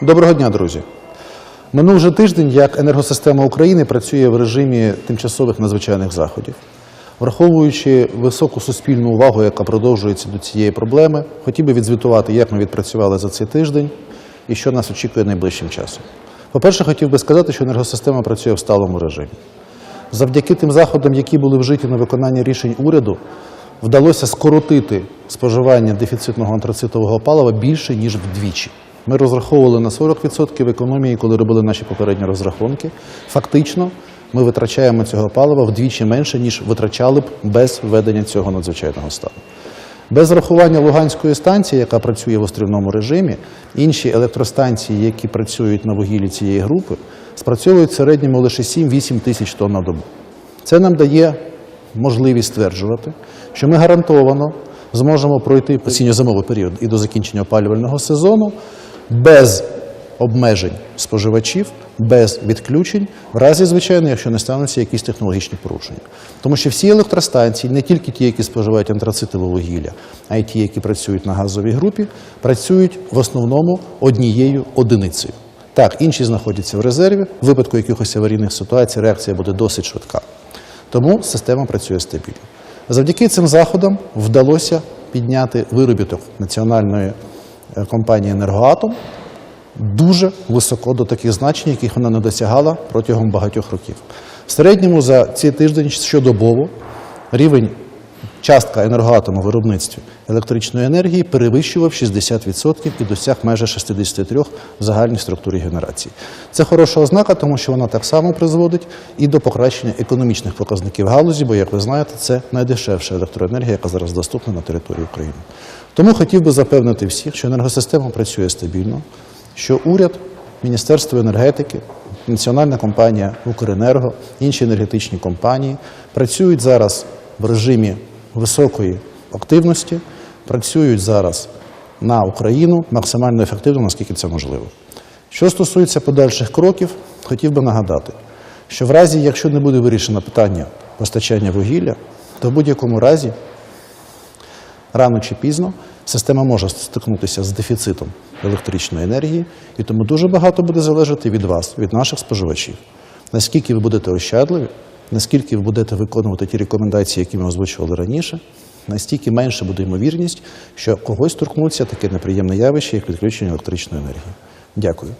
Доброго дня, друзі. Минув вже тиждень, як енергосистема України працює в режимі тимчасових надзвичайних заходів. Враховуючи високу суспільну увагу, яка продовжується до цієї проблеми, хотів би відзвітувати, як ми відпрацювали за цей тиждень і що нас очікує найближчим часом. По-перше, хотів би сказати, що енергосистема працює в сталому режимі. Завдяки тим заходам, які були вжиті на виконання рішень уряду, вдалося скоротити споживання дефіцитного антрацитового палива більше, ніж вдвічі. Ми розраховували на 40% економії, коли робили наші попередні розрахунки. Фактично, ми витрачаємо цього палива вдвічі менше, ніж витрачали б без введення цього надзвичайного стану. Без рахування Луганської станції, яка працює в острівному режимі, інші електростанції, які працюють на вугіллі цієї групи, спрацьовують в середньому лише 7-8 тисяч тонн на добу. Це нам дає можливість стверджувати, що ми гарантовано зможемо пройти осінньо-зимовий період і до закінчення опалювального сезону без обмежень споживачів, без відключень, в разі, звичайно, якщо не стануться якісь технологічні порушення. Тому що всі електростанції, не тільки ті, які споживають антрацитове вугілля, а й ті, які працюють на газовій групі, працюють в основному однією одиницею. Так, інші знаходяться в резерві. В випадку якихось аварійних ситуацій реакція буде досить швидка. Тому система працює стабільно. Завдяки цим заходам вдалося підняти виробіток національної компанії Енергоатом дуже високо до таких значень, яких вона не досягала протягом багатьох років. В середньому за ці тиждень щодобово рівень частка енергоатому виробництві електричної енергії перевищував 60% і досяг майже 63% в загальній структурі генерації. Це хороша ознака, тому що вона так само призводить і до покращення економічних показників галузі, бо, як ви знаєте, це найдешевша електроенергія, яка зараз доступна на території України. Тому хотів би запевнити всіх, що енергосистема працює стабільно, що уряд, Міністерство енергетики, Національна компанія Укренерго, інші енергетичні компанії працюють зараз в режимі високої активності, працюють зараз на Україну максимально ефективно, наскільки це можливо. Що стосується подальших кроків, хотів би нагадати, що в разі, якщо не буде вирішено питання постачання вугілля, то в будь-якому разі рано чи пізно система може стикнутися з дефіцитом електричної енергії, і тому дуже багато буде залежати від вас, від наших споживачів. Наскільки ви будете ощадливі, наскільки ви будете виконувати ті рекомендації, які ми озвучували раніше, настільки менше буде ймовірність, що когось торкнуться таке неприємне явище, як відключення електричної енергії. Дякую.